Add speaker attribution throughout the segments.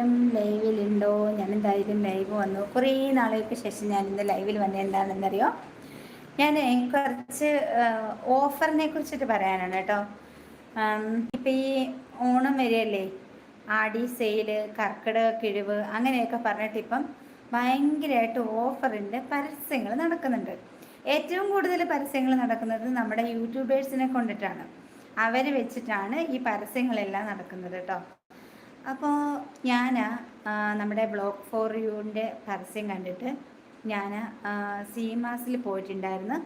Speaker 1: ആരെങ്കിലും ലൈവിലുണ്ടോ? ഞാൻ എന്തായാലും ലൈവ് വന്നു. കുറേ നാളുകൾക്ക് ശേഷം ഞാൻ ഇന്ന് ലൈവിൽ വന്നത് എന്താണെന്നറിയോ ഞാൻ കുറച്ച് ഓഫറിനെ കുറിച്ചിട്ട് പറയാനാണ് കേട്ടോ. ഇപ്പം ഈ ഓണം വരെയല്ലേ? ആടി സെയിൽ കർക്കിടക കിഴിവ് അങ്ങനെയൊക്കെ പറഞ്ഞിട്ട് ഇപ്പം ഭയങ്കരമായിട്ട് ഓഫറിന്റെ പരസ്യങ്ങൾ നടക്കുന്നുണ്ട്. ഏറ്റവും കൂടുതൽ പരസ്യങ്ങൾ നടക്കുന്നത് നമ്മുടെ യൂട്യൂബേഴ്സിനെ കൊണ്ടിട്ടാണ്. അവർ വെച്ചിട്ടാണ് ഈ പരസ്യങ്ങളെല്ലാം നടക്കുന്നത് കേട്ടോ. അപ്പോൾ ഞാൻ നമ്മുടെ ബ്ലോക്ക് ഫോർ യുവിന്റെ പരസ്യം കണ്ടിട്ട് ഞാൻ സീമാസിൽ പോയിട്ടുണ്ടായിരുന്നു.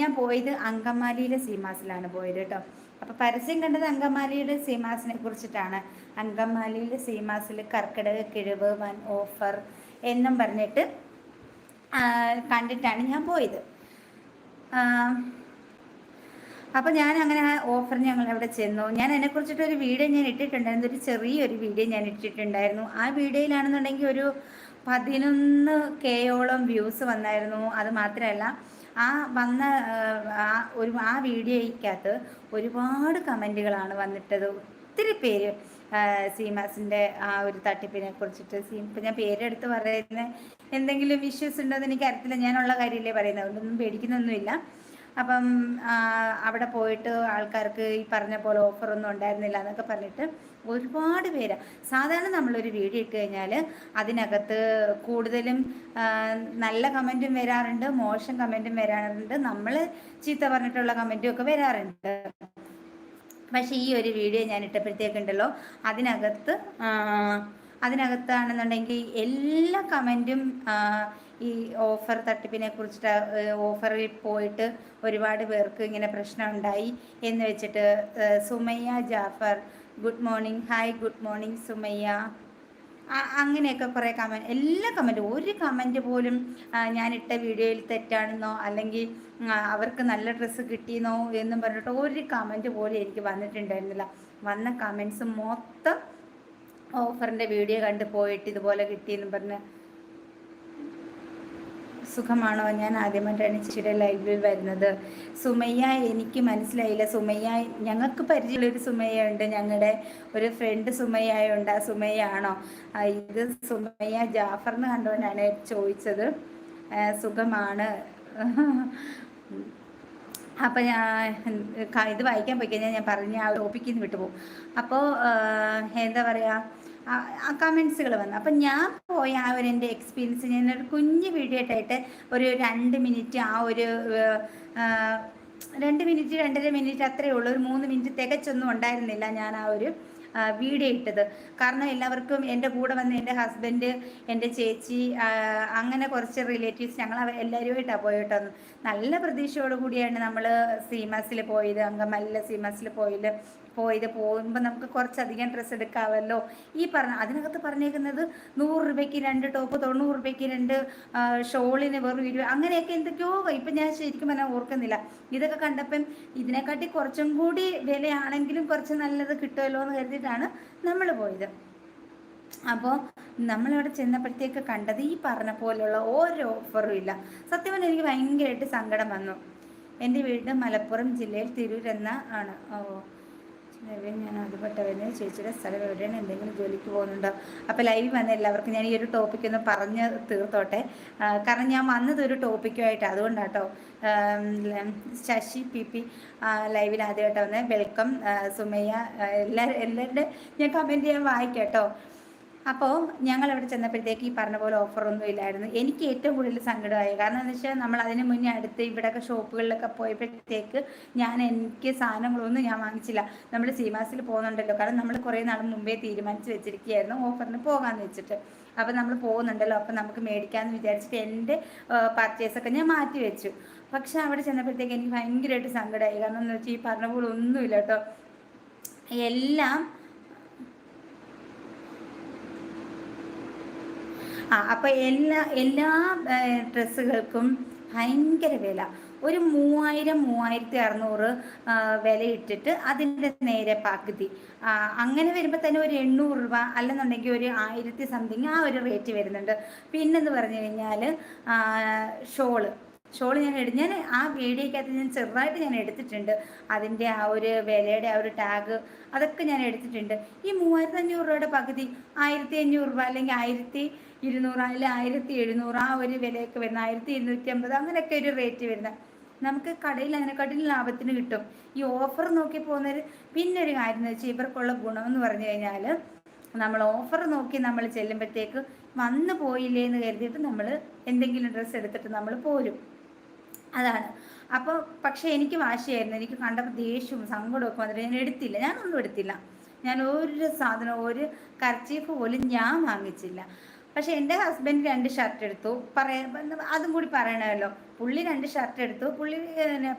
Speaker 1: ഞാൻ പോയത് അങ്കമാലിയിലെ സീമാസിലാണ് പോയത് കേട്ടോ. അപ്പോൾ പരസ്യം കണ്ടത് അങ്കമാലിയുടെ സീമാസിനെ കുറിച്ചിട്ടാണ്. അങ്കമാലിയിലെ സീമാസിൽ കർക്കിടക കിഴിവ് വൻ ഓഫർ എന്നും പറഞ്ഞിട്ട് കണ്ടിട്ടാണ് ഞാൻ പോയത്. അപ്പോൾ ഞാൻ അങ്ങനെ ആ ഓഫർ ഞങ്ങൾ അവിടെ ചെന്നു. ഞാൻ അതിനെക്കുറിച്ചിട്ട് ഒരു വീഡിയോ ഞാൻ ഇട്ടിട്ടുണ്ടായിരുന്നു. ഒരു ചെറിയൊരു വീഡിയോ ഞാൻ ഇട്ടിട്ടുണ്ടായിരുന്നു. ആ വീഡിയോയിലാണെന്നുണ്ടെങ്കിൽ ഒരു പതിനൊന്ന് കെയോളം വ്യൂസ് വന്നായിരുന്നു. അത് മാത്രമല്ല ആ വന്ന ആ ഒരു ആ വീഡിയോയ്ക്കകത്ത് ഒരുപാട് കമന്റുകളാണ് വന്നിട്ടത്. ഒത്തിരി പേര് സീമാസിന്റെ ആ ഒരു തട്ടിപ്പിനെ കുറിച്ചിട്ട് സീം ഇപ്പം ഞാൻ പേരെടുത്ത് പറയുന്ന എന്തെങ്കിലും ഇഷ്യൂസ് ഉണ്ടോ എന്ന് എനിക്ക് അറിയത്തില്ല ഞാനുള്ള കാര്യമല്ലേ പറയുന്നത്. അതുകൊണ്ടൊന്നും പേടിക്കുന്നൊന്നുമില്ല. അപ്പം അവിടെ പോയിട്ട് ആൾക്കാർക്ക് ഈ പറഞ്ഞ പോലെ ഓഫറൊന്നും ഉണ്ടായിരുന്നില്ല എന്നൊക്കെ പറഞ്ഞിട്ട് ഒരുപാട് പേര്. സാധാരണ നമ്മളൊരു വീഡിയോ ഇട്ട് കഴിഞ്ഞാൽ അതിനകത്ത് കൂടുതലും നല്ല കമന്റും വരാറുണ്ട് മോശം കമന്റും വരാറുണ്ട് നമ്മൾ ചീത്ത പറഞ്ഞിട്ടുള്ള കമന്റും ഒക്കെ വരാറുണ്ട്. പക്ഷേ ഈ ഒരു വീഡിയോ ഞാൻ ഇട്ടപ്പോഴത്തേക്കുണ്ടല്ലോ അതിനകത്ത് അതിനകത്താണെന്നുണ്ടെങ്കിൽ എല്ലാ കമന്റും ഈ ഓഫർ തട്ടിപ്പിനെ കുറിച്ചിട്ട് ഓഫറിൽ പോയിട്ട് ഒരുപാട് പേർക്ക് ഇങ്ങനെ പ്രശ്നം ഉണ്ടായി എന്ന് വെച്ചിട്ട് Sumayya Jafar good morning hi good morning Sumayya. അങ്ങനെയൊക്കെ കുറേ കമന്റ് എല്ലാ കമന്റും ഒരു കമന്റ് പോലും ഞാൻ ഇട്ട വീഡിയോയിൽ തെറ്റാണെന്നോ അല്ലെങ്കിൽ അവർക്ക് നല്ല ഡ്രസ്സ് കിട്ടിയെന്നോ എന്നും പറഞ്ഞിട്ട് ഒരു കമന്റ് പോലും എനിക്ക് വന്നിട്ടുണ്ടായിരുന്നില്ല. വന്ന കമൻസ് മൊത്തം ഓഫറിന്റെ വീഡിയോ കണ്ടു പോയിട്ട് ഇതുപോലെ കിട്ടിയെന്നും പറഞ്ഞ് സുഖമാണോ? ഞാൻ ആദ്യമായിട്ടാണ് ചേച്ചിയുടെ ലൈവിൽ വരുന്നത്. സുമയ്യ എനിക്ക് മനസ്സിലായില്ല. സുമയ്യ ഞങ്ങൾക്ക് പരിചയമുള്ളൊരു സുമയ്യ ഉണ്ട് ഞങ്ങളുടെ ഒരു ഫ്രണ്ട് സുമയ്യുണ്ട് ആ സുമയ്യാണോ? ഇത് സുമയ്യ ജാഫർ എന്ന് കണ്ടുകൊണ്ടാണ് ചോദിച്ചത് സുഖമാണ്. അപ്പം ഞാൻ ഇത് വായിക്കാൻ പോയി കഴിഞ്ഞാൽ ഞാൻ പറഞ്ഞ ആ ടോപ്പിക്കിൽ നിന്ന് വിട്ടുപോകും. അപ്പോൾ എന്താ പറയുക ആ കമൻസുകൾ വന്നു. അപ്പം ഞാൻ പോയ ആ ഒരു എന്റെ എക്സ്പീരിയൻസ് ഞാൻ ഒരു കുഞ്ഞ് വീഡിയോ ആയിട്ട് ഒരു രണ്ട് മിനിറ്റ് ആ ഒരു രണ്ട് മിനിറ്റ് രണ്ടര മിനിറ്റ് അത്രയേ ഉള്ളൂ. ഒരു മൂന്ന് മിനിറ്റ് തികച്ചൊന്നും ഉണ്ടായിരുന്നില്ല ഞാൻ ആ ഒരു വീഡിയോ ഇട്ടത്. കാരണം എല്ലാവർക്കും എന്റെ കൂടെ വന്ന എന്റെ ഹസ്ബൻഡ് എന്റെ ചേച്ചി അങ്ങനെ കുറച്ച് റിലേറ്റീവ്സ് ഞങ്ങൾ എല്ലാവരുമായിട്ടാണ് പോയിട്ടോ നല്ല പ്രതീക്ഷയോട് കൂടിയാണ് നമ്മൾ സീമസിൽ പോയത് അങ്കമല്ല സീമസിൽ പോയത് പോയത്. പോകുമ്പോൾ നമുക്ക് കുറച്ചധികം ഡ്രസ്സ് എടുക്കാമല്ലോ ഈ പറഞ്ഞ അതിനകത്ത് പറഞ്ഞേക്കുന്നത് നൂറ് രൂപയ്ക്ക് രണ്ട് ടോപ്പ് തൊണ്ണൂറ് രൂപയ്ക്ക് രണ്ട് ഷോളിന് വെറും ഇരുപത് അങ്ങനെയൊക്കെ എന്തൊക്കെയോ ഇപ്പം ഞാൻ ശരിക്കും പറഞ്ഞാൽ ഓർക്കുന്നില്ല. ഇതൊക്കെ കണ്ടപ്പം ഇതിനെക്കാട്ടി കുറച്ചും കൂടി വിലയാണെങ്കിലും കുറച്ച് നല്ലത് കിട്ടുമല്ലോ എന്ന് കരുതിയിട്ടാണ് നമ്മൾ പോയത്. അപ്പോൾ നമ്മളിവിടെ ചെന്നപ്പോഴത്തേക്ക് കണ്ടത് ഈ പറഞ്ഞ പോലുള്ള ഓരോ ഓഫറും ഇല്ല. സത്യം പറഞ്ഞാൽ എനിക്ക് ഭയങ്കരമായിട്ട് സങ്കടം വന്നു. എന്റെ വീട് മലപ്പുറം ജില്ലയിൽ തിരൂരെന്ന ആണ്. ഓ ഞാൻ അതുപെട്ടവന് ചേച്ചിയുടെ സ്ഥലം എവിടെയാണ്? എന്തെങ്കിലും ജോലിക്ക് പോകുന്നുണ്ടോ? അപ്പോൾ ലൈവ് വന്ന എല്ലാവർക്കും ഞാൻ ഈ ഒരു ടോപ്പിക് ഒന്ന് പറഞ്ഞ് തീർത്തോട്ടെ. കാരണം ഞാൻ വന്നത് ഒരു ടോപ്പിക്കുമായിട്ട് അതുകൊണ്ടാട്ടോ. ശശി പി പി ലൈവിൽ ആദ്യമായിട്ട് വന്നത്. വെൽക്കം സുമയ്യ എല്ലാ എല്ലാവരുടെ ഞാൻ കമന്റ് ചെയ്യാൻ വായിക്കാം അപ്പോൾ ഞങ്ങൾ അവിടെ ചെന്നപ്പോഴത്തേക്ക് ഈ പറഞ്ഞ പോലെ ഓഫറൊന്നും ഇല്ലായിരുന്നു. എനിക്ക് ഏറ്റവും കൂടുതൽ സങ്കടമായി. കാരണം എന്ന് വെച്ചാൽ നമ്മൾ അതിന് മുന്നേ അടുത്ത് ഇവിടെയൊക്കെ ഷോപ്പുകളിലൊക്കെ പോയപ്പോഴത്തേക്ക് ഞാൻ എനിക്ക് സാധനങ്ങളൊന്നും ഞാൻ വാങ്ങിച്ചില്ല. നമ്മൾ സീമാസിൽ പോകുന്നുണ്ടല്ലോ. കാരണം നമ്മൾ കുറേ നാൾ മുമ്പേ തീരുമാനിച്ച് വെച്ചിരിക്കുകയായിരുന്നു ഓഫറിന് പോകാമെന്ന് വെച്ചിട്ട്. അപ്പോൾ നമ്മൾ പോകുന്നുണ്ടല്ലോ. അപ്പോൾ നമുക്ക് മേടിക്കാമെന്ന് വിചാരിച്ചിട്ട് എന്റെ പർച്ചേസൊക്കെ ഞാൻ മാറ്റി വെച്ചു. പക്ഷെ അവിടെ ചെന്നപ്പോഴത്തേക്ക് എനിക്ക് ഭയങ്കരമായിട്ട് സങ്കടമായി. കാരണം എന്താ വെച്ചാൽ ഈ പറഞ്ഞ പോലെ ഒന്നുമില്ല കേട്ടോ. എല്ലാം ആ അപ്പോൾ എല്ലാ എല്ലാ ഡ്രസ്സുകൾക്കും ഭയങ്കര വില. ഒരു മൂവായിരം മൂവായിരത്തി അറുന്നൂറ് വില ഇട്ടിട്ട് അതിന്റെ നേരെ പകുതി. അങ്ങനെ വരുമ്പോൾ തന്നെ ഒരു എണ്ണൂറ് രൂപ അല്ലെന്നുണ്ടെങ്കിൽ ഒരു ആയിരത്തി സംതിങ് ആ ഒരു റേറ്റ് വരുന്നുണ്ട്. പിന്നെന്ന് പറഞ്ഞു കഴിഞ്ഞാൽ ഷോൾ. ഷോൾ ഞാൻ എടു ഞാൻ ആ വീഡിയോക്കകത്ത് ഞാൻ ചെറുതായിട്ട് ഞാൻ എടുത്തിട്ടുണ്ട്. അതിന്റെ ആ ഒരു വിലയുടെ ആ ഒരു ടാഗ് അതൊക്കെ ഞാൻ എടുത്തിട്ടുണ്ട്. ഈ മൂവായിരത്തി അഞ്ഞൂറ് രൂപയുടെ പകുതി ആയിരത്തി അഞ്ഞൂറ് രൂപ അല്ലെങ്കിൽ ആയിരത്തി ഇരുന്നൂറ് അല്ലെങ്കിൽ ആയിരത്തി എഴുന്നൂറ് ആ ഒരു വിലയൊക്കെ വരുന്ന ആയിരത്തി ഇരുന്നൂറ്റി അമ്പത് അങ്ങനെയൊക്കെ ഒരു റേറ്റ് വരുന്ന. നമുക്ക് കടയിൽ അതിനെക്കാട്ടിൽ ലാഭത്തിന് കിട്ടും. ഈ ഓഫർ നോക്കി പോകുന്നൊരു പിന്നെ ഒരു കാര്യം എന്ന് വെച്ചാൽ ഇവർക്കുള്ള ഗുണമെന്ന് പറഞ്ഞു കഴിഞ്ഞാൽ നമ്മൾ ഓഫർ നോക്കി നമ്മൾ ചെല്ലുമ്പോഴത്തേക്ക് വന്നു പോയില്ലേ എന്ന് കരുതിയിട്ട് നമ്മൾ എന്തെങ്കിലും ഡ്രസ്സ് എടുത്തിട്ട് നമ്മൾ പോരും. അതാണ്. അപ്പോൾ പക്ഷേ എനിക്ക് വാശിയായിരുന്നു. എനിക്ക് കണ്ടപ്പോൾ ദേഷ്യവും ഒക്കെ വന്നിട്ട് ഞാൻ എടുത്തില്ല. ഞാനൊന്നും എടുത്തില്ല. ഞാൻ ഒരു സാധനം ഒരു കർച്ചീഫ് പോലും ഞാൻ വാങ്ങിച്ചില്ല. പക്ഷെ എന്റെ ഹസ്ബൻഡ് രണ്ട് ഷർട്ട് എടുത്തു. പറയാ അതും കൂടി പറയണമല്ലോ. പുള്ളി രണ്ട് ഷർട്ട് എടുത്തു. പുള്ളി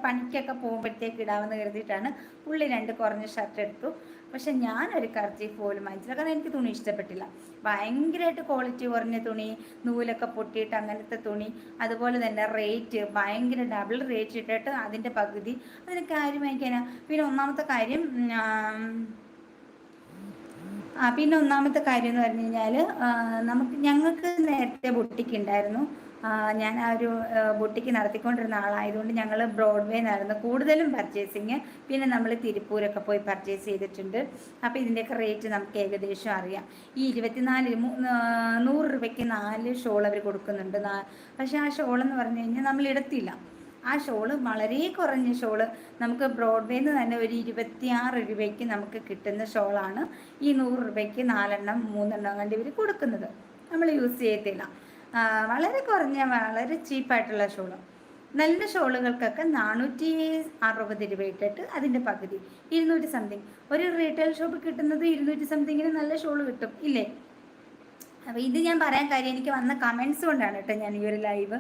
Speaker 1: പണിക്കൊക്കെ പോകുമ്പോഴത്തേക്ക് ഇടാമെന്ന് കരുതിയിട്ടാണ് പുള്ളി രണ്ട് കുറഞ്ഞ ഷർട്ട് എടുത്തു. പക്ഷെ ഞാനൊരു കർച്ചീഫ് പോലും വാങ്ങിച്ചില്ല. കാരണം എനിക്ക് തുണി ഇഷ്ടപ്പെട്ടില്ല. ഭയങ്കരമായിട്ട് ക്വാളിറ്റി കുറഞ്ഞ തുണി നൂലൊക്കെ പൊട്ടിയിട്ട് അങ്ങനത്തെ തുണി അതുപോലെ തന്നെ റേറ്റ് ഭയങ്കര ഡബിൾ റേറ്റ് ഇട്ടിട്ട് അതിന്റെ പകുതി. അതിന് കാര്യം വാങ്ങിക്കാനാണ് പിന്നെ ഒന്നാമത്തെ കാര്യം ആ പിന്നെ ഒന്നാമത്തെ കാര്യം എന്ന് പറഞ്ഞു കഴിഞ്ഞാൽ നമുക്ക് ഞങ്ങൾക്ക് നേരത്തെ ബുട്ടിക്ക് ഉണ്ടായിരുന്നു. ഞാൻ ആ ഒരു ബുട്ടിക്ക് നടത്തിക്കൊണ്ടിരുന്ന ആളായതുകൊണ്ട് ഞങ്ങൾ ബ്രോഡ്വേ നടന്ന്. കൂടുതലും പർച്ചേസിങ് പിന്നെ നമ്മൾ തിരുപ്പൂരൊക്കെ പോയി പർച്ചേസ് ചെയ്തിട്ടുണ്ട്. അപ്പോൾ ഇതിന്റെയൊക്കെ റേറ്റ് നമുക്ക് ഏകദേശം അറിയാം. ഈ ഇരുപത്തിനാല് നൂറ് രൂപയ്ക്ക് നാല് ഷോൾ അവർ കൊടുക്കുന്നുണ്ട്. പക്ഷേ ആ ഷോൾ എന്ന് പറഞ്ഞു കഴിഞ്ഞാൽ നമ്മൾ ആ ഷോൾ വളരെ കുറഞ്ഞ ഷോൾ. നമുക്ക് ബ്രോഡ്വേന്ന് തന്നെ ഒരു ഇരുപത്തിയാറ് രൂപയ്ക്ക് നമുക്ക് കിട്ടുന്ന ഷോളാണ് ഈ നൂറ് രൂപയ്ക്ക് നാലെണ്ണം മൂന്നെണ്ണം കണ്ട് ഇവർ കൊടുക്കുന്നത്. നമ്മൾ യൂസ് ചെയ്യത്തില്ല. വളരെ കുറഞ്ഞ വളരെ ചീപ്പായിട്ടുള്ള ഷോൾ. നല്ല ഷോളുകൾക്കൊക്കെ നാനൂറ്റി അറുപത് രൂപ ഇട്ടിട്ട് അതിന്റെ പകുതി ഇരുന്നൂറ്റി സംതിങ്. ഒരു റീറ്റെയിൽ ഷോപ്പ് കിട്ടുന്നത് ഇരുന്നൂറ്റി സംതിങ്ങിന് നല്ല ഷോൾ കിട്ടും ഇല്ലേ? അപ്പോൾ ഇത് ഞാൻ പറയാൻ കാര്യം എനിക്ക് വന്ന കമൻസ് കൊണ്ടാണ് കേട്ടോ ഞാൻ ഈ ഒരു ലൈവ്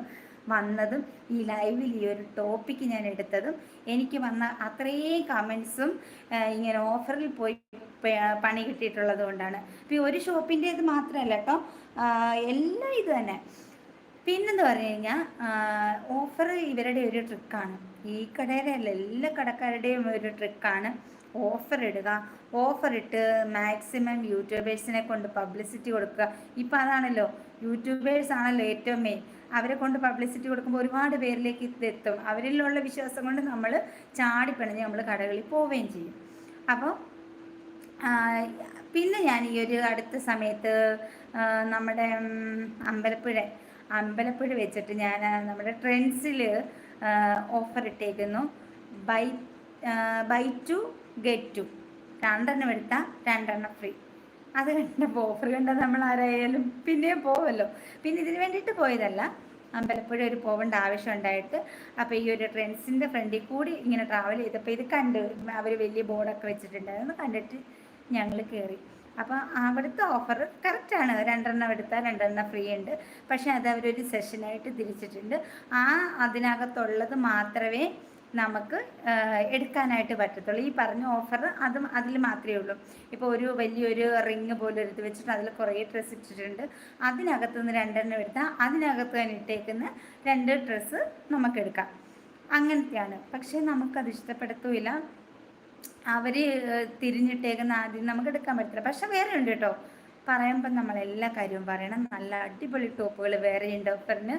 Speaker 1: വന്നതും ഈ ലൈവിൽ ഈ ഒരു ടോപ്പിക്ക് ഞാൻ എടുത്തതും എനിക്ക് വന്ന അത്രയും കമൻസും ഇങ്ങനെ ഓഫറിൽ പോയി പണി കിട്ടിയിട്ടുള്ളത് കൊണ്ടാണ്. ഇപ്പം ഒരു ഷോപ്പിന്റെ ഇത് മാത്രമല്ല കേട്ടോ എല്ലാം ഇത് തന്നെ. പിന്നെന്ന് പറഞ്ഞു കഴിഞ്ഞാൽ ഓഫർ ഇവരുടെ ഒരു ട്രിക്കാണ് ഈ കടയുടെ അല്ല എല്ലാ കടക്കാരുടെയും ഒരു ട്രിക്കാണ് ഓഫർ ഇടുക. ഓഫർ ഇട്ട് മാക്സിമം യൂട്യൂബേഴ്സിനെ കൊണ്ട് പബ്ലിസിറ്റി കൊടുക്കുക. ഇപ്പം അതാണല്ലോ യൂട്യൂബേഴ്സ് ആണല്ലോ ഏറ്റവും മെയിൻ അവരെ കൊണ്ട് പബ്ലിസിറ്റി കൊടുക്കുമ്പോൾ ഒരുപാട് പേരിലേക്ക് ഇതെത്തും അവരിലുള്ള വിശ്വാസം കൊണ്ട് നമ്മൾ ചാടിപ്പിണഞ്ഞ് നമ്മൾ കടകളിൽ പോവുകയും ചെയ്യും. അപ്പോൾ പിന്നെ ഞാൻ ഈ ഒരു അടുത്ത സമയത്ത് നമ്മുടെ അമ്പലപ്പുഴ അമ്പലപ്പുഴ വെച്ചിട്ട് ഞാൻ നമ്മുടെ ട്രെൻഡ്സിൽ offer ഇട്ടേക്കുന്നു. Buy buy two get two. രണ്ടെണ്ണം എടുത്താൽ രണ്ടെണ്ണം ഫ്രീ. അത് കണ്ടപ്പോൾ ഓഫർ കണ്ടാൽ നമ്മൾ ആരായാലും പിന്നെയും പോവല്ലോ. പിന്നെ ഇതിന് വേണ്ടിയിട്ട് പോയതല്ല. അമ്പലപ്പുഴ ഒരു പോകേണ്ട ആവശ്യം ഉണ്ടായിട്ട്. അപ്പോൾ ഈ ഒരു ട്രെൻഡ്സിന്റെ ഫ്രണ്ടിൽ കൂടി ഇങ്ങനെ ട്രാവൽ ചെയ്തപ്പോൾ ഇത് കണ്ട് അവർ വലിയ ബോർഡൊക്കെ വെച്ചിട്ടുണ്ടായിരുന്നു. കണ്ടിട്ട് ഞങ്ങൾ കയറി അപ്പോൾ അവിടുത്തെ ഓഫർ കറക്റ്റാണ് രണ്ടെണ്ണം എടുത്താൽ രണ്ടെണ്ണം ഫ്രീ ഉണ്ട്. പക്ഷേ അത് അവരൊരു സെഷനായിട്ട് തിരിച്ചിട്ടുണ്ട്. ആ അതിനകത്തുള്ളത് മാത്രമേ നമുക്ക് എടുക്കാനായിട്ട് പറ്റത്തുള്ളൂ. ഈ പറഞ്ഞ ഓഫർ അതും അതിൽ മാത്രമേ ഉള്ളൂ. ഇപ്പോൾ ഒരു വലിയൊരു റിങ് പോലെ എടുത്ത് വെച്ചിട്ട് അതിൽ കുറേ ഡ്രസ്സ് ഇട്ടിട്ടുണ്ട്. അതിനകത്ത് നിന്ന് രണ്ടെണ്ണം എടുത്താൽ അതിനകത്ത് തന്നെ ഇട്ടേക്കുന്ന രണ്ട് ഡ്രസ്സ് നമുക്ക് എടുക്കാം. അങ്ങനത്തെയാണ്. പക്ഷേ നമുക്കത് ഇഷ്ടപ്പെടുത്തില്ല അവർ തിരിഞ്ഞിട്ടേക്കുന്ന ആദ്യം നമുക്ക് എടുക്കാൻ പറ്റില്ല പക്ഷെ വേറെ ഉണ്ട് കേട്ടോ. പറയുമ്പോൾ നമ്മൾ എല്ലാ കാര്യവും പറയണം. നല്ല അടിപൊളി ടോപ്പുകൾ വേറെ ഉണ്ട് ഓഫറിന്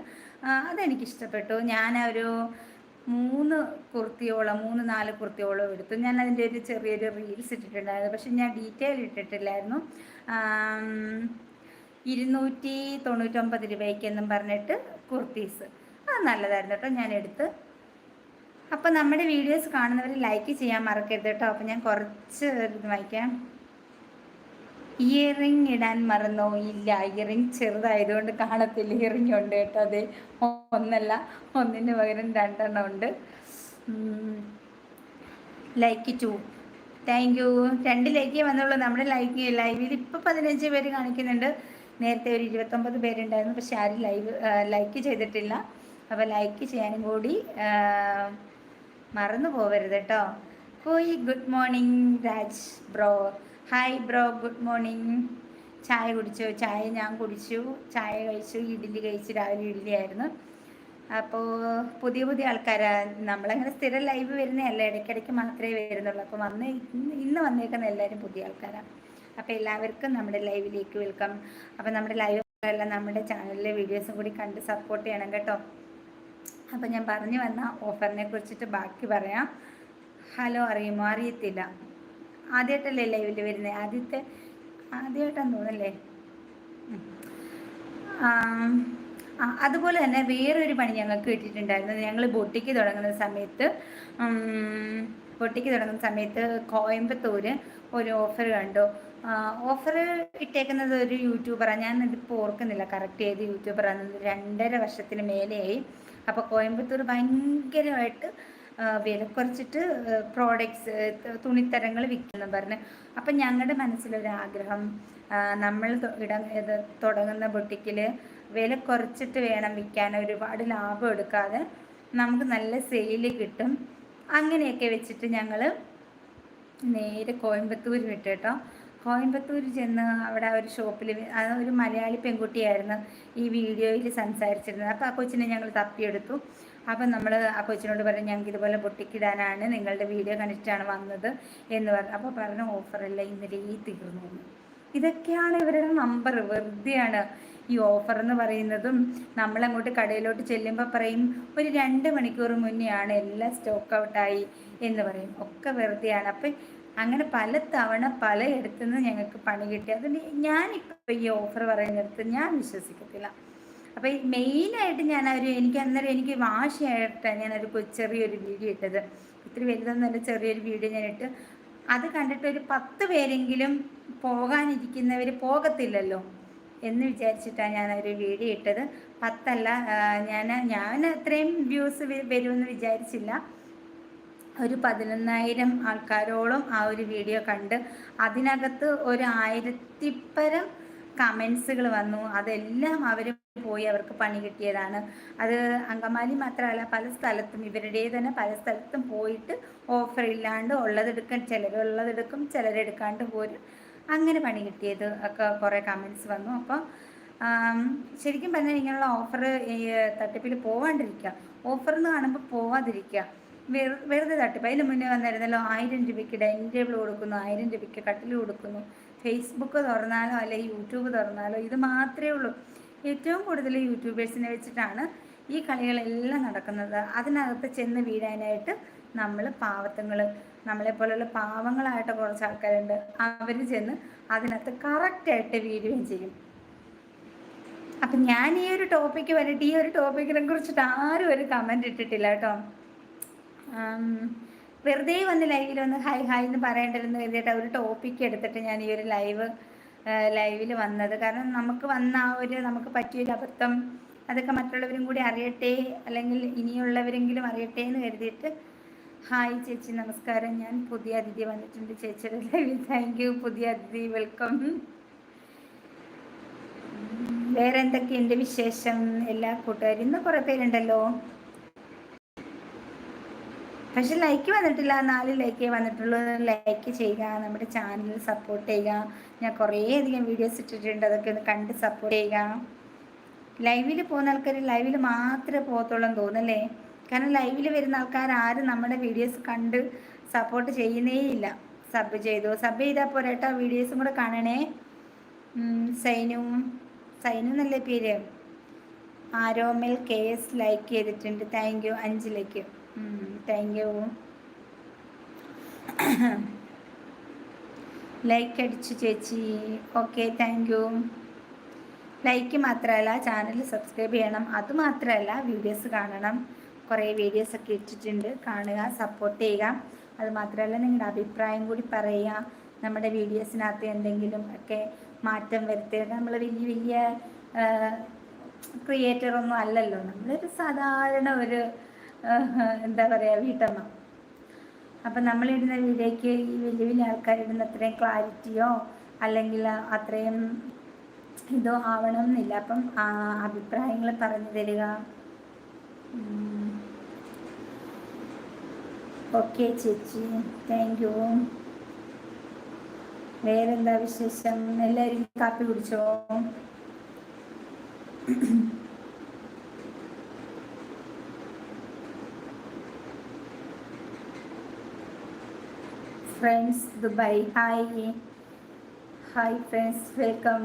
Speaker 1: അതെനിക്ക് ഇഷ്ടപ്പെട്ടു ഞാൻ ഒരു മൂന്ന് കുർത്തിയോളം മൂന്ന് നാല് കുർത്തിയോളം എടുത്തു. ഞാൻ അതിന്റെ ഒരു ചെറിയൊരു റീൽസ് ഇട്ടിട്ടുണ്ടായിരുന്നു. പക്ഷെ ഞാൻ ഡീറ്റെയിൽ ഇട്ടിട്ടില്ലായിരുന്നു. ഇരുന്നൂറ്റി തൊണ്ണൂറ്റൊമ്പത് രൂപയ്ക്കെന്നും പറഞ്ഞിട്ട് കുർത്തീസ്. അത് നല്ലതായിരുന്നു കേട്ടോ. ഞാൻ എടുത്ത് അപ്പോൾ നമ്മുടെ വീഡിയോസ് കാണുന്നവർ ലൈക്ക് ചെയ്യാൻ മറക്കരുത് കേട്ടോ അപ്പോൾ ഞാൻ കുറച്ച് ഇത് വായിക്കാം. ഇയറിങ് ഇടാൻ മറന്നോ? ഇല്ല ഇയറിങ് ചെറുതായതുകൊണ്ട് കാണത്തില്ല. ഇയറിങ് ഉണ്ട് കേട്ടോ അതെ. ഒന്നല്ല ഒന്നിന് പകരം രണ്ടെണ്ണം ഉണ്ട്. ലൈക്ക് ടു താങ്ക് യു രണ്ട് ലൈക്കേ വന്നുള്ളൂ. നമ്മുടെ ലൈക്ക് ലൈവിൽ ഇപ്പോൾ പതിനഞ്ച് പേര് കാണിക്കുന്നുണ്ട്. നേരത്തെ ഒരു ഇരുപത്തൊമ്പത് പേരുണ്ടായിരുന്നു. പക്ഷെ ആരും ലൈവ് ലൈക്ക് ചെയ്തിട്ടില്ല. അപ്പോൾ ലൈക്ക് ചെയ്യാനും കൂടി മറന്നു പോവരുത് കേട്ടോ പോയി good morning Raj bro. Hi bro good morning ചായ കുടിച്ചു? ചായ ഞാൻ കുടിച്ചു. ചായ കഴിച്ചു. ഇഡ്ഡലി കഴിച്ചു രാവിലെ ഇഡ്ഡലി ആയിരുന്നു. അപ്പോൾ പുതിയ പുതിയ ആൾക്കാരാ. നമ്മളങ്ങനെ സ്ഥിരം ലൈവ് വരുന്നതല്ല? ഇടയ്ക്കിടയ്ക്ക് മാത്രമേ വരുന്നുള്ളൂ. അപ്പോൾ വന്ന് ഇന്ന് വന്നേക്കുന്ന എല്ലാവരും പുതിയ ആൾക്കാരാണ് അപ്പോൾ എല്ലാവർക്കും നമ്മുടെ ലൈവിലേക്ക് വെൽക്കം അപ്പോൾ നമ്മുടെ ലൈവ് എല്ലാം നമ്മുടെ ചാനലിലെ വീഡിയോസും കൂടി കണ്ട് സപ്പോർട്ട് ചെയ്യണം കേട്ടോ. അപ്പം ഞാൻ പറഞ്ഞു വന്ന ഓഫറിനെ കുറിച്ചിട്ട് ബാക്കി പറയാം. ഹലോ അറിയുമോ? അറിയത്തില്ല. ആദ്യമായിട്ടല്ലേ ലൈവിൽ വരുന്നത് ആദ്യത്തെ ആദ്യമായിട്ടാന്ന് തോന്നല്ലേ അതുപോലെ തന്നെ വേറൊരു പണി ഞങ്ങൾക്ക് കിട്ടിയിട്ടുണ്ടായിരുന്നു. ഞങ്ങൾ ബൊട്ടിക്ക് തുടങ്ങുന്ന സമയത്ത് ബൊട്ടിക്ക് തുടങ്ങുന്ന സമയത്ത് കോയമ്പത്തൂർ ഒരു ഓഫർ കണ്ടു. ഓഫർ ഇട്ടേക്കുന്നത് ഒരു യൂട്യൂബറാണ് ഞാൻ ഇതിപ്പോൾ ഓർക്കുന്നില്ല. കറക്റ്റ് ചെയ്ത് യൂട്യൂബറാണ് രണ്ടര വർഷത്തിന് മേലെയായി. അപ്പോൾ കോയമ്പത്തൂർ ഭയങ്കരമായിട്ട് വില കുറച്ചിട്ട് പ്രോഡക്ട്സ് തുണിത്തരങ്ങൾ വിൽക്കുന്നു പറഞ്ഞ്. അപ്പം ഞങ്ങളുടെ മനസ്സിലൊരാഗ്രഹം നമ്മൾ ഇട തുടങ്ങുന്ന ബൊട്ടിക്കിൽ വില കുറച്ചിട്ട് വേണം വിൽക്കാൻ. ഒരുപാട് ലാഭം എടുക്കാതെ നമുക്ക് നല്ല സെയിൽ കിട്ടും. അങ്ങനെയൊക്കെ വെച്ചിട്ട് ഞങ്ങൾ നേരെ കോയമ്പത്തൂർ വിട്ടു കേട്ടോ കോയമ്പത്തൂർ ചെന്ന് അവിടെ ഒരു ഷോപ്പിൽ ഒരു മലയാളി പെൺകുട്ടിയായിരുന്നു ഈ വീഡിയോയിൽ സംസാരിച്ചിരുന്നത്. അപ്പോൾ ആ കൊച്ചിനെ ഞങ്ങൾ തപ്പിയെടുത്തു. അപ്പം നമ്മൾ ആ കൊച്ചിനോട് പറഞ്ഞു ഞങ്ങൾക്ക് ഇതുപോലെ പൊട്ടിക്കിടാനാണ് നിങ്ങളുടെ വീഡിയോ കണ്ടിട്ടാണ് വന്നത് എന്ന് പറഞ്ഞു. അപ്പോൾ പറഞ്ഞ ഓഫറല്ല ഇന്നലെ ഈ തീർന്നു ഇതൊക്കെയാണ് ഇവരുടെ നമ്പർ വെറുതെയാണ് ഈ ഓഫർ എന്ന് പറയുന്നതും നമ്മളങ്ങോട്ട് കടയിലോട്ട് ചെല്ലുമ്പോൾ പറയും ഒരു രണ്ട് മണിക്കൂർ മുന്നെയാണ് എല്ലാം സ്റ്റോക്ക് ഔട്ടായി എന്ന് പറയും. ഒക്കെ വെറുതെയാണ്. അപ്പം അങ്ങനെ പല തവണ പലയിടത്തുനിന്ന് ഞങ്ങൾക്ക് പണി കിട്ടി. അതുകൊണ്ട് ഞാനിപ്പോൾ ഈ ഓഫർ പറയുന്നിടത്ത് ഞാൻ വിശ്വസിക്കത്തില്ല. അപ്പോൾ ഈ മെയിനായിട്ട് ഞാൻ ഒരു എനിക്ക് അന്നേരം എനിക്ക് വാശിയായിട്ടാണ് ഞാനൊരു ചെറിയൊരു വീഡിയോ ഇട്ടത്. ഇത്തിരി വലുതെന്നല്ല ചെറിയൊരു വീഡിയോ ഞാൻ ഇട്ട്. അത് കണ്ടിട്ട് ഒരു പത്ത് പേരെങ്കിലും പോകാനിരിക്കുന്നവർ പോകത്തില്ലല്ലോ എന്ന് വിചാരിച്ചിട്ടാണ് ഞാൻ ഒരു വീഡിയോ ഇട്ടത്. പത്തല്ല ഞാൻ ഞാൻ അത്രയും വ്യൂസ് വരുമെന്ന് വിചാരിച്ചില്ല. ഒരു പതിനൊന്നായിരം ആൾക്കാരോളം ആ ഒരു വീഡിയോ കണ്ട് അതിനകത്ത് ഒരു ആയിരത്തിപ്പരം കമൻസുകൾ വന്നു. അതെല്ലാം അവർ പോയി അവർക്ക് പണി കിട്ടിയതാണ്. അത് അങ്കമാലി മാത്രമല്ല പല സ്ഥലത്തും ഇവരുടെ തന്നെ പല സ്ഥലത്തും പോയിട്ട് ഓഫർ ഇല്ലാണ്ട് ഉള്ളതെടുക്കും ചിലരുള്ളതെടുക്കും ചിലരെടുക്കാണ്ട് പോരും അങ്ങനെ പണി കിട്ടിയത് ഒക്കെ കുറേ കമൻസ് വന്നു. അപ്പോൾ ശരിക്കും പറഞ്ഞാൽ ഇങ്ങനെയുള്ള ഓഫർ തട്ടിപ്പിൽ പോവാണ്ടിരിക്കുക. ഓഫർ എന്ന് കാണുമ്പോൾ പോവാതിരിക്കുക. വെറുതെ തട്ടിപ്പ്. അതിന് മുന്നേ വന്നിരുന്നല്ലോ ആയിരം രൂപയ്ക്ക് ഡൈനിങ് ടേബിൾ കൊടുക്കുന്നു ആയിരം രൂപയ്ക്ക് കട്ടിൽ കൊടുക്കുന്നു ഫേസ്ബുക്ക് തുറന്നാലോ അല്ലെങ്കിൽ യൂട്യൂബ് തുറന്നാലോ ഇത് മാത്രമേ ഉള്ളൂ. ഏറ്റവും കൂടുതൽ യൂട്യൂബേഴ്സിനെ വെച്ചിട്ടാണ് ഈ കളികളെല്ലാം നടക്കുന്നത്. അതിനകത്ത് ചെന്ന് വീഴാനായിട്ട് നമ്മൾ പാവത്തങ്ങൾ നമ്മളെപ്പോലുള്ള പാവങ്ങളായിട്ട് കുറച്ച് ആൾക്കാരുണ്ട്. അവർ ചെന്ന് അതിനകത്ത് കറക്റ്റായിട്ട് വീഴുകയും ചെയ്യും. അപ്പം ഞാൻ ഈ ഒരു ടോപ്പിക്ക് വന്നിട്ട് ഈ ഒരു ടോപ്പിക്കിനെ കുറിച്ചിട്ട് ആരും ഒരു കമന്റ് ഇട്ടിട്ടില്ല കേട്ടോ. വെറുതെ വന്ന് ലൈവിൽ വന്ന് ഹായ് ഹായ് എന്ന് പറയേണ്ടതെന്ന് കരുതിയിട്ട് ഒരു ടോപ്പിക്ക് എടുത്തിട്ട് ഞാൻ ഈ ഒരു ലൈവ് ലൈവിൽ വന്നത്. കാരണം നമുക്ക് വന്ന ആ ഒരു നമുക്ക് പറ്റിയൊരു അബദ്ധം അതൊക്കെ മറ്റുള്ളവരും കൂടി അറിയട്ടെ അല്ലെങ്കിൽ ഇനിയുള്ളവരെങ്കിലും അറിയട്ടെ എന്ന് കരുതിയിട്ട് ഹായ് ചേച്ചി നമസ്കാരം. ഞാൻ പുതിയ അതിഥി വന്നിട്ടുണ്ട് ചേച്ചിയുടെ ലൈവിൽ താങ്ക് യു പുതിയ അതിഥി. വെൽക്കം വേറെ എന്തൊക്കെയുണ്ട് വിശേഷം? എല്ലാ കൂട്ടുകാരും ഇന്ന് കുറേ പേരുണ്ടല്ലോ. പക്ഷെ ലൈക്ക് വന്നിട്ടില്ല. നാല് ലൈക്കേ വന്നിട്ടുള്ളൂ. ലൈക്ക് ചെയ്യുക നമ്മുടെ ചാനൽ സപ്പോർട്ട് ചെയ്യുക. ഞാൻ കുറേ അധികം വീഡിയോസ് ഇട്ടിട്ടുണ്ട്. അതൊക്കെ ഒന്ന് കണ്ട് സപ്പോർട്ട് ചെയ്യുക. ലൈവിൽ പോകുന്ന ആൾക്കാർ ലൈവിൽ മാത്രമേ പോകത്തുള്ളൂ തോന്നല്ലേ കാരണം ലൈവിൽ വരുന്ന ആൾക്കാർ ആരും നമ്മുടെ വീഡിയോസ് കണ്ട് സപ്പോർട്ട് ചെയ്യുന്നേ ഇല്ല. സബ് ചെയ്തു. സബ് ചെയ്താൽ പോരാട്ടോ വീഡിയോസും കൂടെ കാണണേ. സൈനു. സൈനു എന്നല്ലേ പേര്? ആരോമൽ കെ എസ് ലൈക്ക് ചെയ്തിട്ടുണ്ട്. താങ്ക് യു അഞ്ചിലേക്ക് താങ്ക് യു ലൈക്ക് അടിച്ചു ചേച്ചി. ഓക്കെ താങ്ക് യു ലൈക്ക് മാത്രമല്ല ചാനൽ സബ്സ്ക്രൈബ് ചെയ്യണം. അതുമാത്രമല്ല വീഡിയോസ് കാണണം. കുറേ വീഡിയോസ് ഒക്കെ ഇട്ടിട്ടുണ്ട്. കാണുക സപ്പോർട്ട് ചെയ്യുക. അത് മാത്രമല്ല നിങ്ങളുടെ അഭിപ്രായം കൂടി പറയുക. നമ്മുടെ വീഡിയോസിനകത്ത് എന്തെങ്കിലും ഒക്കെ മാറ്റം വരുത്തുക നമ്മൾ വലിയ വലിയ ക്രിയേറ്ററൊന്നും അല്ലല്ലോ. നമ്മളൊരു സാധാരണ ഒരു എന്താ പറയുക വീട്ടമ്മ. അപ്പം നമ്മളിടുന്ന വീഡിയോയ്ക്ക് ഈ വലിയ വലിയ ആൾക്കാരിടുന്ന അത്രയും ക്ലാരിറ്റിയോ അല്ലെങ്കിൽ അത്രയും ഇതോ ആവണം എന്നില്ല അപ്പം അഭിപ്രായങ്ങൾ പറഞ്ഞു തരിക. ഓക്കെ ചേച്ചി. Thank you. വേറെന്താ വിശേഷം? എല്ലാവരും കാപ്പി കുടിച്ചോ? Friends Dubai. Hi hi friends welcome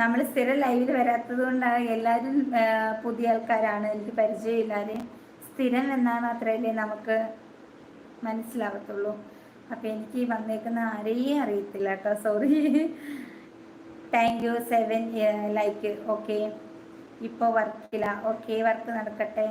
Speaker 1: നമ്മൾ സ്ഥിരം ലൈവിൽ വരാത്തത് കൊണ്ടാണ് എല്ലാവരും പുതിയ ആൾക്കാരാണ്. എനിക്ക് പരിചയമില്ലാതെ സ്ഥിരം എന്നാൽ മാത്രമല്ലേ നമുക്ക് മനസ്സിലാവത്തുള്ളൂ. അപ്പോൾ എനിക്ക് വന്നേക്കുന്ന ആരെയും അറിയത്തില്ല കേട്ടോ. Sorry thank you seven like okay ഇപ്പോൾ വർക്കില്ല ഓക്കെ വർക്ക് നടക്കട്ടെ.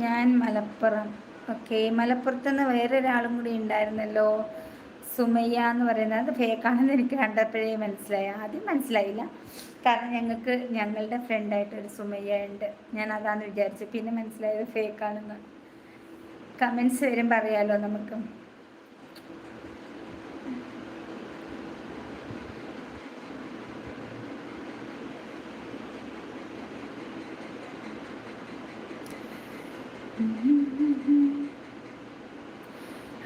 Speaker 1: ഞാൻ മലപ്പുറം. ഓക്കെ മലപ്പുറത്ത് നിന്ന് വേറൊരാളും കൂടി ഉണ്ടായിരുന്നല്ലോ? സുമയ്യ എന്ന് പറയുന്നത് അത് ഫേക്കാണെന്ന് എനിക്ക് കണ്ടപ്പോഴേ മനസ്സിലായി. ആദ്യം മനസ്സിലായില്ല. കാരണം ഞങ്ങൾക്ക് ഞങ്ങളുടെ ഫ്രണ്ടായിട്ടൊരു സുമയ്യ ഉണ്ട്. ഞാൻ അതാന്ന് വിചാരിച്ചു. പിന്നെ മനസ്സിലായത് ഫേക്കാണെന്ന്. കമൻസ് വരും പറയാലോ നമുക്ക്.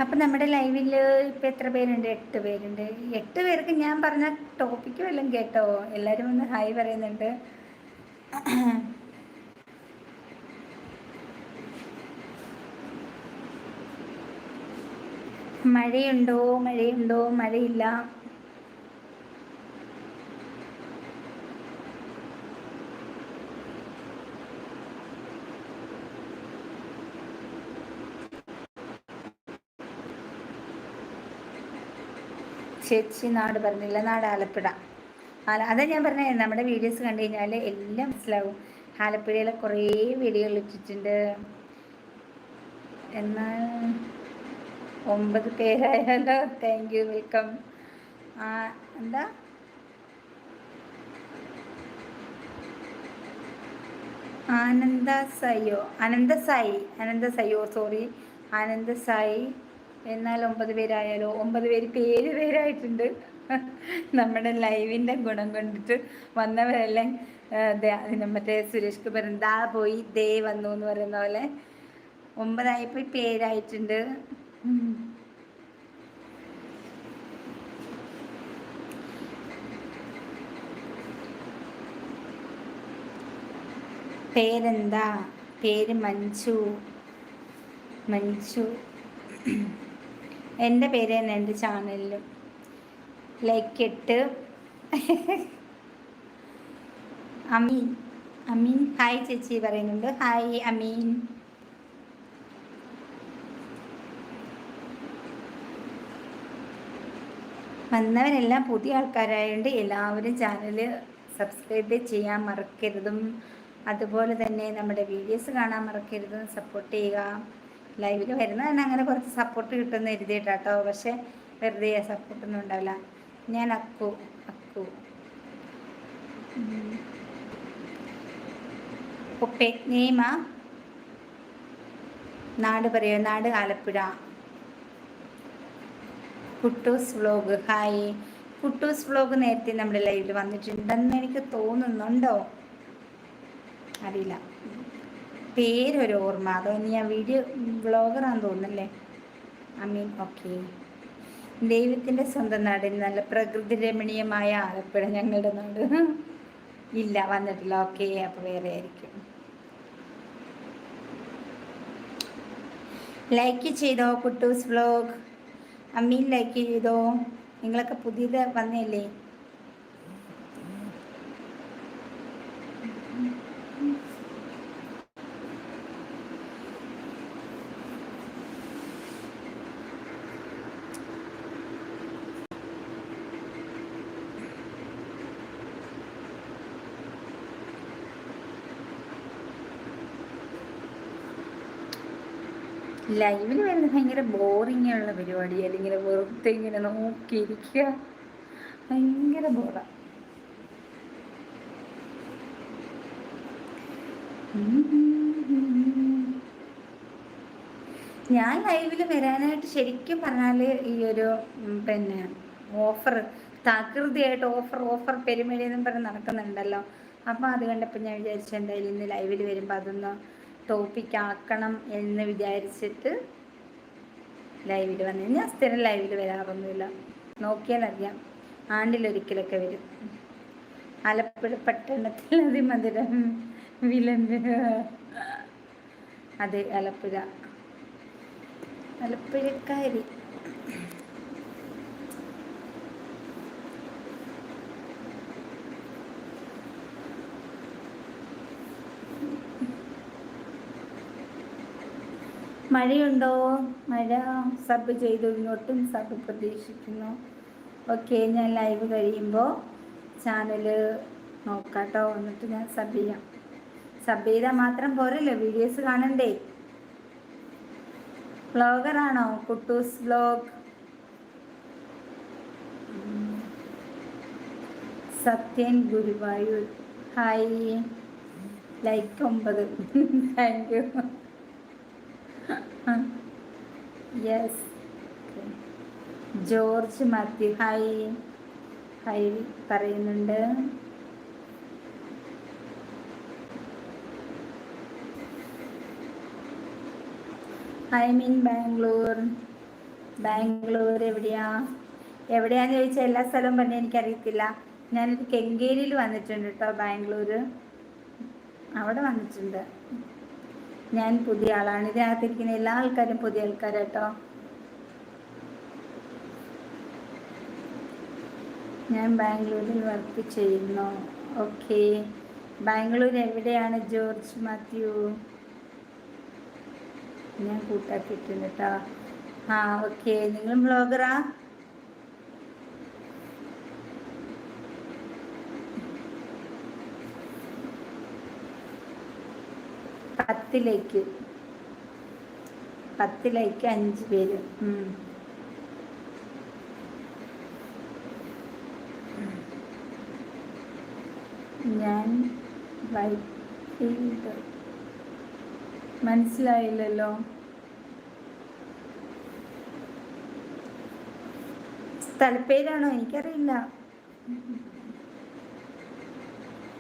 Speaker 1: അപ്പം നമ്മുടെ ലൈവിൽ ഇപ്പം എത്ര പേരുണ്ട്? എട്ട് പേരുണ്ട്. എട്ട് പേർക്ക് ഞാൻ പറഞ്ഞ ടോപ്പിക്ക് എല്ലാം കേട്ടോ? എല്ലാവരും ഒന്ന് ഹായ് പറയുന്നുണ്ട്. മഴയുണ്ടോ? മഴയുണ്ടോ? മഴയില്ല. ചേച്ചി നാട് പറഞ്ഞില്ല നാട് ആലപ്പുഴ. ആല അതാ ഞാൻ പറഞ്ഞത് നമ്മുടെ വീഡിയോസ് കണ്ടു കഴിഞ്ഞാൽ എല്ലാം മനസ്സിലാവും. ആലപ്പുഴയിലെ കുറേ വീഡിയോകൾ ഇട്ടിട്ടുണ്ട് എന്നാൽ ഒമ്പത് പേരായാലോ? താങ്ക് യു വെൽക്കം ആ എന്താ? ആനന്ദ സായിയോ അനന്ത സായി അനന്ത സയ്യോ സോറി ആനന്ദ സായി. എന്നാൽ ഒമ്പത് പേരായാലോ? ഒമ്പത് പേര് ഏഴ് പേരായിട്ടുണ്ട്. നമ്മുടെ ലൈവിന്റെ ഗുണം കൊണ്ടിട്ട് വന്നവരെല്ലാം മറ്റേ സുരേഷ് കുമാർ ദാ പോയി ദേ വന്നു എന്ന് പറയുന്ന പോലെ ഒമ്പതായപ്പോൾ പേരായിട്ടുണ്ട്. പേരെന്താ? പേര് മഞ്ജു. മഞ്ജു. എന്റെ പേര് തന്നെ എന്റെ ചാനലിലും ലൈക്ക് ഇട്ട്. അമീൻ. അമീൻ. ഹായ് ചേച്ചി പറയുന്നുണ്ട്. ഹായ് അമീൻ. വന്നവരെല്ലാം പുതിയ ആൾക്കാരായതുകൊണ്ട് എല്ലാവരും ചാനൽ സബ്സ്ക്രൈബ് ചെയ്യാൻ മറക്കരുതും. അതുപോലെ തന്നെ നമ്മുടെ വീഡിയോസ് കാണാൻ മറക്കരുതും. സപ്പോർട്ട് ചെയ്യുക. ലൈവിൽ വരുന്ന തന്നെ അങ്ങനെ കുറച്ച് സപ്പോർട്ട് കിട്ടുമെന്ന് എഴുതിയിട്ടാട്ടോ. പക്ഷെ വെറുതെ സപ്പോർട്ടൊന്നും ഉണ്ടാവില്ല. ഞാൻ അക്കു അക്കു. ഉപ്പേ നെയ്മ നാട് പറയോ നാട് Alappuzha. Kuttoos vlog hi. Kuttoos vlog നേരത്തെ നമ്മുടെ ലൈവിൽ വന്നിട്ടുണ്ടെന്ന് എനിക്ക് തോന്നുന്നുണ്ടോ? അറിയില്ല. പേരൊരു ഓർമ്മ. അതോ ഞാൻ വീഡിയോ ബ്ലോഗറാന്ന് തോന്നുന്നല്ലേ? I mean okay. ദൈവത്തിന്റെ സ്വന്തം നാട് നല്ല പ്രകൃതി രമണീയമായ ആലപ്പുഴ ഞങ്ങളുടെ നാട്. ഇല്ല വന്നിട്ടില്ല. ഓക്കെ അപ്പോൾ വേറെ ആയിരിക്കും. ലൈക്ക് ചെയ്തോ കുട്ടൂസ് വ്ലോഗ് അമ്മീൻ ലൈക്ക് ചെയ്തോ? നിങ്ങളൊക്കെ പുതിയത് വന്നല്ലേ? ലൈവിൽ വരുന്നത് ഭയങ്കര ബോറിങ് ഉള്ള പരിപാടി. അല്ലെങ്കിൽ വെറുതെ ഇങ്ങനെ നോക്കിയിരിക്കുക. ഭയങ്കര ബോറ ഞാൻ ലൈവിൽ വരാനായിട്ട് ശരിക്കും പറഞ്ഞാൽ ഈ ഒരു പിന്നെ ഓഫർ തകൃതിയായിട്ട് ഓഫർ ഓഫർ പെരുമഴി എന്നും പറഞ്ഞ് നടക്കുന്നുണ്ടല്ലോ. അപ്പോൾ അത് കണ്ടപ്പോൾ ഞാൻ വിചാരിച്ചു എന്തായാലും ഇന്ന് ലൈവിൽ വരുമ്പോൾ അതൊന്ന് ടോപ്പിക് ആക്കണം എന്ന് വിചാരിച്ചിട്ട് ലൈവിൽ വന്നു. ഞാൻ സ്ഥിരം ലൈവിൽ വരാറൊന്നുമില്ല. നോക്കിയാൽ അറിയാം. ആണ്ടിലൊരിക്കലൊക്കെ വരും. ആലപ്പുഴ പട്ടണത്തിൽ അതിമധുരം വിലമ്പ് അതെ ആലപ്പുഴ. ആലപ്പുഴക്കാരി. മഴയുണ്ടോ? മഴ സബ് ചെയ്തു ഇങ്ങോട്ടും സബ് പ്രതീക്ഷിക്കുന്നു. ഓക്കെ ഞാൻ ലൈവ് കഴിയുമ്പോൾ ചാനൽ നോക്കാട്ടോ. എന്നിട്ട് ഞാൻ സബ് ചെയ്യാം. സബ് ചെയ്താൽ മാത്രം പോരല്ലോ വീഡിയോസ് കാണണ്ടേ? ബ്ലോഗറാണോ Kuttoos blog Sathyan Guruvayur. Hi. Like ഒമ്പത്. Thank you. Yes George Mathew. Hi hi പറയുന്നുണ്ട്. ഐ മീൻ ബാംഗ്ലൂർ ബാംഗ്ലൂർ എവിടെയാ? എവിടെയാന്ന് ചോദിച്ചാൽ എല്ലാ സ്ഥലവും പറഞ്ഞാൽ എനിക്കറിയത്തില്ല. ഞാനൊരു കെങ്കേരിയിൽ വന്നിട്ടുണ്ട് കേട്ടോ ബാംഗ്ലൂർ അവിടെ വന്നിട്ടുണ്ട്. ഞാൻ പുതിയ ആളാണ്. ഇതിനകത്തിരിക്കുന്ന എല്ലാ ആൾക്കാരും പുതിയ ആൾക്കാരാട്ടോ. ഞാൻ ബാംഗ്ലൂരിൽ വർക്ക് ചെയ്യുന്നു. ഓക്കെ ബാംഗ്ലൂർ എവിടെയാണ് ജോർജ് മാത്യു? ഞാൻ കൂട്ടാക്കിയിട്ടുണ്ട് കേട്ടോ ആ ഓക്കെ നിങ്ങൾ ബ്ലോഗറാ? പത്തിലേക്ക്. പത്തിലേക്ക് അഞ്ച് പേര്. ഞാൻ വൈകിട്ട്. മനസ്സിലായില്ലല്ലോ? സ്ഥലപ്പേരാണോ? എനിക്കറിയില്ല.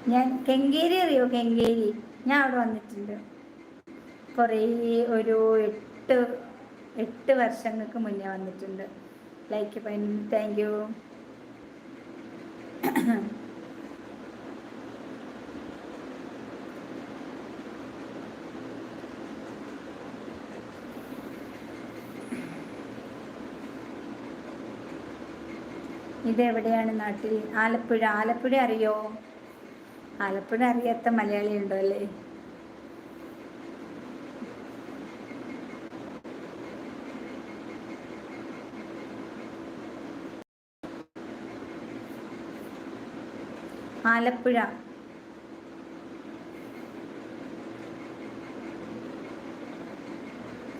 Speaker 1: ഞാൻ കെങ്കേരി അറിയോ? കെങ്കേരി. ഞാൻ അവിടെ വന്നിട്ടുണ്ട്. കുറേ ഒരു എട്ട് എട്ട് വർഷങ്ങൾക്ക് മുന്നേ വന്നിട്ടുണ്ട്. ലൈക്ക് പതിനൊന്ന് താങ്ക് യു ഇതെവിടെയാണ് നാട്ടിൽ? ആലപ്പുഴ ആലപ്പുഴ അറിയോ? ആലപ്പുഴ അറിയാത്ത മലയാളി ഉണ്ടോ അല്ലേ? ആലപ്പുഴ.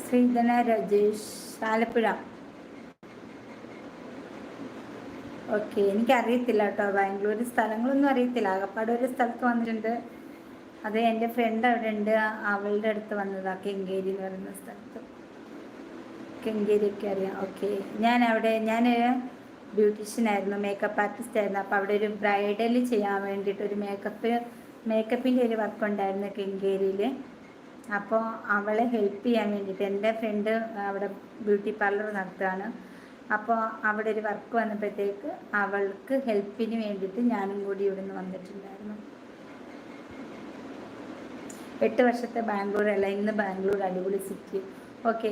Speaker 1: ശ്രീധന രജേഷ് ആലപ്പുഴ. ഓക്കെ എനിക്കറിയത്തില്ല കേട്ടോ ബാംഗ്ലൂർ സ്ഥലങ്ങളൊന്നും അറിയത്തില്ല. ആകപ്പാട് ഒരു സ്ഥലത്ത് വന്നിട്ടുണ്ട്. അത് എന്റെ ഫ്രണ്ട് അവിടെ ഉണ്ട്. അവളുടെ അടുത്ത് വന്നതാണ് കെങ്കേരി എന്ന് പറയുന്ന സ്ഥലത്ത്. കെങ്കേരിയൊക്കെ അറിയാം. ഓക്കെ ഞാൻ അവിടെ ഞാൻ ബ്യൂട്ടീഷ്യനായിരുന്നു മേക്കപ്പ് ആർട്ടിസ്റ്റ് ആയിരുന്നു. അപ്പോൾ അവിടെ ഒരു ബ്രൈഡൽ ചെയ്യാൻ വേണ്ടിയിട്ട് ഒരു മേക്കപ്പ് മേക്കപ്പിന്റെ ഒരു വർക്ക് ഉണ്ടായിരുന്നു കെങ്കേരിയിൽ. അപ്പോൾ അവളെ ഹെൽപ്പ് ചെയ്യാൻ വേണ്ടിയിട്ട് എന്റെ ഫ്രണ്ട് അവിടെ ബ്യൂട്ടി പാർലർ നടത്തുകയാണ്. അപ്പോൾ അവിടെ ഒരു വർക്ക് വന്നപ്പോഴത്തേക്ക് അവൾക്ക് ഹെൽപ്പിന് വേണ്ടിയിട്ട് ഞാനും കൂടി ഇവിടുന്ന് വന്നിട്ടുണ്ടായിരുന്നു. എട്ട് വർഷത്തെ ബാംഗ്ലൂർ അല്ല ഇന്ന് ബാംഗ്ലൂർ അടിപൊളി സിറ്റി ഓക്കെ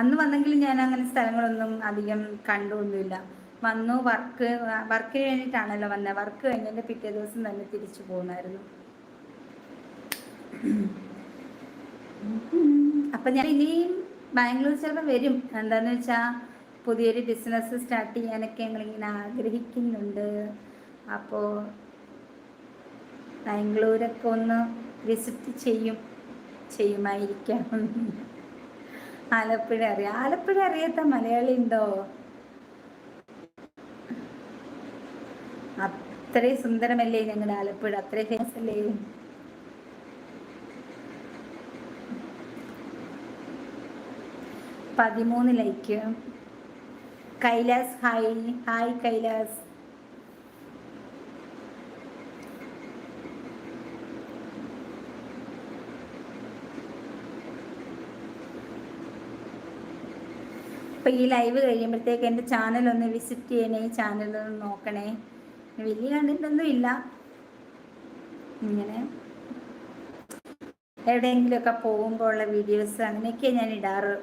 Speaker 1: അന്ന് വന്നെങ്കിൽ ഞാൻ അങ്ങനെ സ്ഥലങ്ങളൊന്നും അധികം കണ്ടൊന്നുമില്ല വന്നു വർക്ക് വർക്ക് വേണ്ടിയിട്ടാണല്ലോ വന്നത് വർക്ക് കഴിഞ്ഞിട്ട് പിറ്റേ ദിവസം തന്നെ തിരിച്ചു പോകുന്നായിരുന്നു അപ്പം ഞാൻ ഇനിയും ബാംഗ്ലൂർ ചിലപ്പോൾ വരും. എന്താന്ന് വെച്ചാൽ പുതിയൊരു ബിസിനസ് സ്റ്റാർട്ട് ചെയ്യാനൊക്കെ ഞങ്ങളിങ്ങനെ ആഗ്രഹിക്കുന്നുണ്ട്. അപ്പോൾ ബാംഗ്ലൂരൊക്കെ ഒന്ന് വിസിറ്റ് ചെയ്യും. ചെയ്യുമായിരിക്കാം. ആലപ്പുഴ അറിയാം. ആലപ്പുഴ അറിയാത്ത മലയാളി ഉണ്ടോ? അത്രയും സുന്ദരമല്ലേ ഞങ്ങളുടെ ആലപ്പുഴ? അത്രയും ഫേമസ് അല്ലേ? പതിമൂന്ന് like Kailas hi hi Kailas. അപ്പോൾ ഈ ലൈവ് കഴിയുമ്പോഴത്തേക്ക് എന്റെ ചാനൽ ഒന്ന് വിസിറ്റ് ചെയ്യണേ ചാനൽ ഒന്ന് നോക്കണേ. വലിയ കണ്ടിട്ടൊന്നും ഇല്ല. ഇങ്ങനെ എവിടെയെങ്കിലുമൊക്കെ പോകുമ്പോൾ ഉള്ള വീഡിയോസ് അങ്ങനെയൊക്കെ ഞാൻ ഇടാറ്.